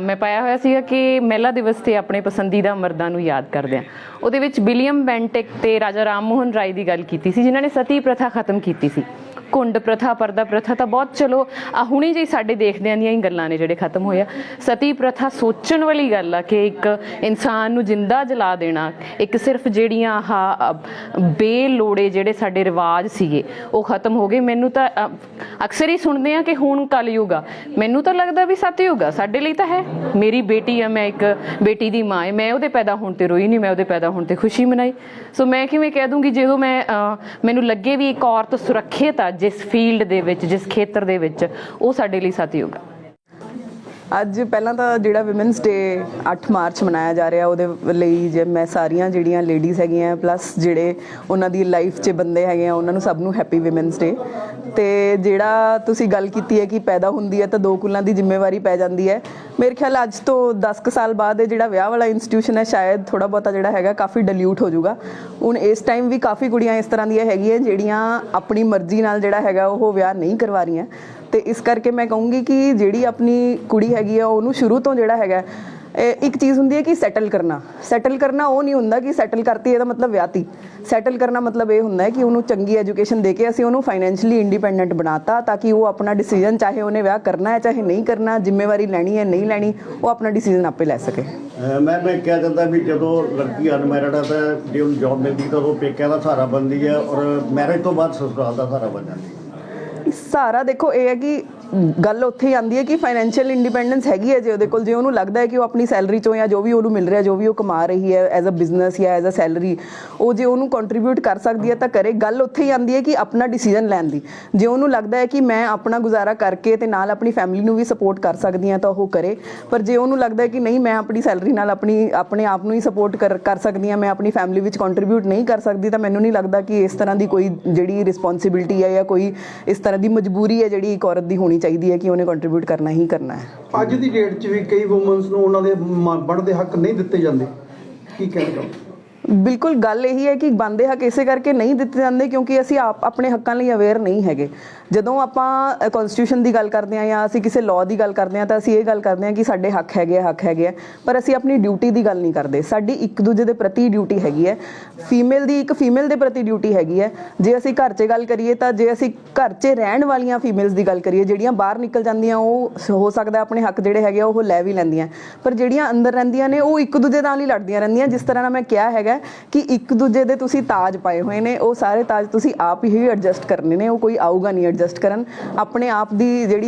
ਮੈਂ ਪਾਇਆ ਹੋਇਆ ਸੀਗਾ ਕਿ ਮਹਿਲਾ ਦਿਵਸ ਤੇ ਆਪਣੇ ਪਸੰਦੀਦਾ ਮਰਦਾਂ ਨੂੰ ਯਾਦ ਕਰਦੇ ਆ। ਉਹਦੇ ਵਿੱਚ ਵਿਲੀਅਮ ਬੈਂਟਿਕ ਤੇ ਰਾਜਾ ਰਾਮ ਮੋਹਨ ਰਾਏ ਦੀ ਗੱਲ ਕੀਤੀ ਸੀ, ਜਿਨ੍ਹਾਂ ਨੇ ਸਤੀ ਪ੍ਰਥਾ ਖਤਮ ਕੀਤੀ ਸੀ। ਕੁੰਡ ਪ੍ਰਥਾ, ਪਰਦਾ ਪ੍ਰਥਾ ਤਾਂ ਬਹੁਤ ਚਲੋ ਆ ਹੁਣੇ ਜਿਹੀ ਸਾਡੇ ਦੇਖਦਿਆਂ ਦੀਆਂ ਹੀ ਗੱਲਾਂ ਨੇ ਜਿਹੜੇ ਖਤਮ ਹੋਏ ਆ। ਸਤੀ ਪ੍ਰਥਾ ਸੋਚਣ ਵਾਲੀ ਗੱਲ ਆ ਕਿ ਇੱਕ ਇਨਸਾਨ ਨੂੰ ਜਿੰਦਾ ਜਲਾ ਦੇਣਾ, ਇੱਕ ਸਿਰਫ ਜਿਹੜੀਆਂ ਆਹ ਬੇਲੋੜੇ ਜਿਹੜੇ ਸਾਡੇ ਰਿਵਾਜ ਸੀਗੇ, ਉਹ ਖਤਮ ਹੋ ਗਏ। ਮੈਨੂੰ ਤਾਂ ਅਕਸਰ ਹੀ ਸੁਣਦੇ ਆ ਕਿ ਹੁਣ ਕਲਯੁਗ ਆ। ਮੈਨੂੰ ਤਾਂ ਲੱਗਦਾ ਵੀ ਸਤਯੁਗ ਆ, ਸਾਡੇ ਲਈ ਤਾਂ ਹੈ। ਮੇਰੀ ਬੇਟੀ ਆ, ਮੈਂ ਇੱਕ ਬੇਟੀ ਦੀ ਮਾਂ ਹੈ ਮੈਂ ਉਹਦੇ ਪੈਦਾ ਹੋਣ ਤੇ ਰੋਈ ਨਹੀਂ ਮੈਂ ਉਹਦੇ ਪੈਦਾ ਹੋਣ ਤੇ ਖੁਸ਼ੀ ਮਨਾਈ। ਸੋ ਮੈਂ ਕਿਵੇਂ ਕਹਿ ਦੂੰਗੀ, ਜਦੋਂ ਮੈਂ ਮੈਨੂੰ ਲੱਗੇ ਵੀ ਇੱਕ ਔਰਤ ਸੁਰੱਖਿਅਤ ਆ ਜਿਸ ਫੀਲਡ ਦੇ ਵਿੱਚ ਜਿਸ ਖੇਤਰ ਦੇ ਵਿੱਚ ਉਹ ਸਾਡੇ ਲਈ ਸਤਿਯੁਗ ਆ ਅੱਜ ਪਹਿਲਾਂ ਤਾਂ ਜਿਹੜਾ ਔਮਨਸ ਡੇ 8 ਮਾਰਚ ਮਨਾਇਆ ਜਾ ਰਿਹਾ, ਉਹਦੇ ਲਈ ਜੇ ਮੈਂ ਸਾਰੀਆਂ ਜਿਹੜੀਆਂ ਲੇਡੀਜ਼ ਹੈਗੀਆਂ ਪਲੱਸ ਜਿਹੜੇ ਉਹਨਾਂ ਦੀ ਲਾਈਫ 'ਚ ਬੰਦੇ ਹੈਗੇ ਆ, ਉਹਨਾਂ ਨੂੰ ਸਭ ਨੂੰ ਹੈਪੀ ਔਮਨਸ ਡੇ ਤੇ ਜਿਹੜਾ ਤੁਸੀਂ ਗੱਲ ਕੀਤੀ ਹੈ ਕਿ ਪੈਦਾ ਹੁੰਦੀ ਹੈ ਤਾਂ ਦੋ ਕੁਲਾਂ ਦੀ ਜ਼ਿੰਮੇਵਾਰੀ ਪੈ ਜਾਂਦੀ ਹੈ। ਮੇਰੇ ਖਿਆਲ ਅੱਜ ਤੋਂ 10 ਕੁ ਸਾਲ ਬਾਅਦ ਇਹ ਜਿਹੜਾ ਵਿਆਹ ਵਾਲਾ ਇੰਸਟੀਟਿਊਸ਼ਨ ਹੈ, ਸ਼ਾਇਦ ਥੋੜਾ ਬਹੁਤਾ ਜਿਹੜਾ ਹੈਗਾ ਕਾਫੀ ਡਿਲੂਟ ਹੋ ਜਾਊਗਾ। ਹੁਣ ਇਸ ਟਾਈਮ ਵੀ ਕਾਫੀ ਕੁੜੀਆਂ ਇਸ ਤਰ੍ਹਾਂ ਦੀਆਂ ਹੈਗੀਆਂ ਜਿਹੜੀਆਂ ਆਪਣੀ ਮਰਜ਼ੀ ਨਾਲ ਜਿਹੜਾ ਹੈਗਾ ਉਹ ਵਿਆਹ ਨਹੀਂ ਕਰਵਾ ਰਹੀਆਂ। ਤੇ ਇਸ ਕਰਕੇ ਮੈਂ ਕਹੂੰਗੀ ਕਿ ਜਿਹੜੀ ਆਪਣੀ ਕੁੜੀ ਹੈਗੀ ਆ, ਉਹਨੂੰ ਸ਼ੁਰੂ ਤੋਂ ਜਿਹੜਾ ਹੈਗਾ ਇੱਕ ਚੀਜ਼ ਹੁੰਦੀ ਹੈ ਕਿ ਸੈਟਲ ਕਰਨਾ। ਸੈਟਲ ਕਰਨਾ ਉਹ ਨਹੀਂ ਹੁੰਦਾ ਕਿ ਸੈਟਲ ਕਰਤੀ, ਇਹਦਾ ਮਤਲਬ ਵਿਆਹਤੀ ਸੈਟਲ ਕਰਨਾ ਮਤਲਬ ਇਹ ਹੁੰਦਾ ਹੈ ਕਿ ਉਹਨੂੰ ਚੰਗੀ ਐਜੂਕੇਸ਼ਨ ਦੇ ਕੇ ਅਸੀਂ ਉਹਨੂੰ ਫਾਈਨੈਂਸ਼ਲੀ ਇੰਡੀਪੈਂਡੈਂਟ ਬਣਾਤਾ, ਤਾਂ ਕਿ ਉਹ ਆਪਣਾ ਡਿਸੀਜਨ ਚਾਹੇ ਉਹਨੇ ਵਿਆਹ ਕਰਨਾ ਹੈ, ਚਾਹੇ ਨਹੀਂ ਕਰਨਾ, ਜ਼ਿੰਮੇਵਾਰੀ ਲੈਣੀ ਹੈ, ਨਹੀਂ ਲੈਣੀ, ਉਹ ਆਪਣਾ ਡਿਸੀਜਨ ਆਪੇ ਲੈ ਸਕੇ। ਅਹ ਮੈਂ ਮੈਂ ਕਿਹਾ ਜਾਂਦਾ ਵੀ ਜਦੋਂ ਲੜਕੀ ਅਨਮੈਰਿਡ ਹੈ ਤਾਂ ਜੇ ਉਹਨੂੰ ਜੌਬ ਮਿਲਦੀ ਤਾਂ ਉਹ ਪੇਕਿਆਂ ਦਾ ਸਹਾਰਾ ਬਣਦੀ ਹੈ ਔਰ ਮੈਰਿਜ ਤੋਂ ਬਾਅਦ ਸਸੁਰਾਲ ਦਾ ਸਹਾਰਾ ਬਣ ਜਾਂਦੀ ਹੈ। ਸਾਰਾ ਦੇਖੋ ਇਹ ਹੈ ਕਿ ਗੱਲ ਉੱਥੇ ਹੀ ਆਉਂਦੀ ਹੈ ਕਿ ਫਾਈਨੈਂਸ਼ੀਅਲ ਇੰਡੀਪੈਂਡੈਂਸ ਹੈਗੀ ਹੈ ਜੇ ਉਹਦੇ ਕੋਲ, ਜੇ ਉਹਨੂੰ ਲੱਗਦਾ ਹੈ ਕਿ ਉਹ ਆਪਣੀ ਸੈਲਰੀ ਚੋਂ ਜਾਂ ਜੋ ਵੀ ਉਹਨੂੰ ਮਿਲ ਰਿਹਾ, ਜੋ ਵੀ ਉਹ ਕਮਾ ਰਹੀ ਹੈ ਐਜ਼ ਅ ਬਿਜ਼ਨਸ ਜਾਂ ਐਜ਼ ਅ ਸੈਲਰੀ ਉਹ ਜੇ ਉਹਨੂੰ ਕੰਟਰੀਬਿਊਟ ਕਰ ਸਕਦੀ ਹੈ ਤਾਂ ਕਰੇ। ਗੱਲ ਉੱਥੇ ਹੀ ਆਉਂਦੀ ਹੈ ਕਿ ਆਪਣਾ ਡਿਸੀਜਨ ਲੈਣ ਦੀ। ਜੇ ਉਹਨੂੰ ਲੱਗਦਾ ਹੈ ਕਿ ਮੈਂ ਆਪਣਾ ਗੁਜ਼ਾਰਾ ਕਰਕੇ ਤੇ ਨਾਲ ਆਪਣੀ ਫੈਮਿਲੀ ਨੂੰ ਵੀ ਸਪੋਰਟ ਕਰ ਸਕਦੀ ਹਾਂ ਤਾਂ ਉਹ ਕਰੇ। ਪਰ ਜੇ ਉਹਨੂੰ ਲੱਗਦਾ ਹੈ ਕਿ ਨਹੀਂ, ਮੈਂ ਆਪਣੀ ਸੈਲਰੀ ਨਾਲ ਆਪਣੀ, ਆਪਣੇ ਆਪ ਨੂੰ ਹੀ ਸਪੋਰਟ ਕਰ ਕਰ ਸਕਦੀ ਹਾਂ, ਮੈਂ ਆਪਣੀ ਫੈਮਿਲੀ ਵਿੱਚ ਕੰਟਰੀਬਿਊਟ ਨਹੀਂ ਕਰ ਸਕਦੀ, ਤਾਂ ਮੈਨੂੰ ਨਹੀਂ ਲੱਗਦਾ ਕਿ ਇਸ ਤਰ੍ਹਾਂ ਦੀ ਕੋਈ ਜਿਹੜੀ ਰਿਸਪੌਂਸਿਬਿਲਟੀ ਹੈ ਜਾਂ ਕੋਈ ਇਸ ਤਰ੍ਹਾਂ ਦੀ ਮਜਬੂਰੀ ਹੈ ਜਿਹੜੀ ਇੱਕ ਔਰਤ ਦੀ ਹੋਣੀ ਚਾਹੀਦੀ ਹੈ ਕਿ ਉਹਨੇ ਕੰਟਰੀਬਿਊਟ ਕਰਨਾ ਹੀ ਕਰਨਾ ਹੈ। ਅੱਜ ਦੀ ਡੇਟ 'ਚ ਵੀ ਕਈ ਔਮਨਸ ਨੂੰ ਉਹਨਾਂ ਦੇ ਬਣਦੇ ਹੱਕ ਨਹੀਂ ਦਿੱਤੇ ਜਾਂਦੇ। ਕੀ ਕਹਿਣਾ ਚਾਹੁੰਦੇ ਬਿਲਕੁਲ ਗੱਲ ਇਹੀ ਹੈ ਕਿ ਬੰਦੇ ਹੱਕ ਇਸੇ ਕਰਕੇ ਨਹੀਂ ਦਿੱਤੇ ਜਾਂਦੇ ਕਿਉਂਕਿ ਅਸੀਂ ਆਪ ਆਪਣੇ ਹੱਕਾਂ ਲਈ ਅਵੇਅਰ ਨਹੀਂ ਹੈਗੇ। ਜਦੋਂ ਆਪਾਂ ਕਨਸਟੀਟਿਊਸ਼ਨ ਦੀ ਗੱਲ ਕਰਦੇ ਹਾਂ ਜਾਂ ਅਸੀਂ ਕਿਸੇ ਲਾਅ ਦੀ ਗੱਲ ਕਰਦੇ ਹਾਂ ਤਾਂ ਅਸੀਂ ਇਹ ਗੱਲ ਕਰਦੇ ਹਾਂ ਕਿ ਸਾਡੇ ਹੱਕ ਹੈਗੇ ਆ, ਹੱਕ ਹੈਗੇ ਆ ਪਰ ਅਸੀਂ ਆਪਣੀ ਡਿਊਟੀ ਦੀ ਗੱਲ ਨਹੀਂ ਕਰਦੇ। ਸਾਡੀ ਇੱਕ ਦੂਜੇ ਦੇ ਪ੍ਰਤੀ ਡਿਊਟੀ ਹੈਗੀ ਹੈ। ਫੀਮੇਲ ਦੀ ਇੱਕ ਫੀਮੇਲ ਦੇ ਪ੍ਰਤੀ ਡਿਊਟੀ ਹੈਗੀ ਹੈ। ਜੇ ਅਸੀਂ ਘਰ 'ਚ ਗੱਲ ਕਰੀਏ ਤਾਂ ਜੇ ਅਸੀਂ ਘਰ 'ਚ ਰਹਿਣ ਵਾਲੀਆਂ ਫੀਮੇਲਸ ਦੀ ਗੱਲ ਕਰੀਏ ਜਿਹੜੀਆਂ ਬਾਹਰ ਨਿਕਲ ਜਾਂਦੀਆਂ ਉਹ ਹੋ ਸਕਦਾ ਆਪਣੇ ਹੱਕ ਜਿਹੜੇ ਹੈਗੇ ਆ ਉਹ ਲੈ ਵੀ ਲੈਂਦੀਆਂ। ਪਰ ਜਿਹੜੀਆਂ ਅੰਦਰ ਰਹਿੰਦੀਆਂ ਨੇ ਉਹ ਇੱਕ ਦੂਜੇ ਨਾਲ ਹੀ ਲੜਦੀਆਂ ਰਹਿੰਦੀਆਂ। ਜਿਸ ਤਰ੍ਹਾਂ ਨਾਲ ਮੈਂ ਕਿਹਾ ਹੈਗਾ ਕਿ ਇੱਕ ਦੂਜੇ ਦੇ ਤੁਸੀਂ ਤਾਜ ਪਾਏ ਹੋਏ ਨੇ, ਉਹ ਸਾਰੇ ਤਾਜ ਤੁਸੀਂ ਆਪ ਹੀ ਐਡਜਸਟ ਕਰਨੇ ਨੇ, ਉਹ ਕੋਈ ਆਊਗਾ ਨਹੀਂ ਐਡਜਸਟ ਕਰਨ। ਆਪਣੇ ਆਪ ਦੀ ਜਿਹੜੀ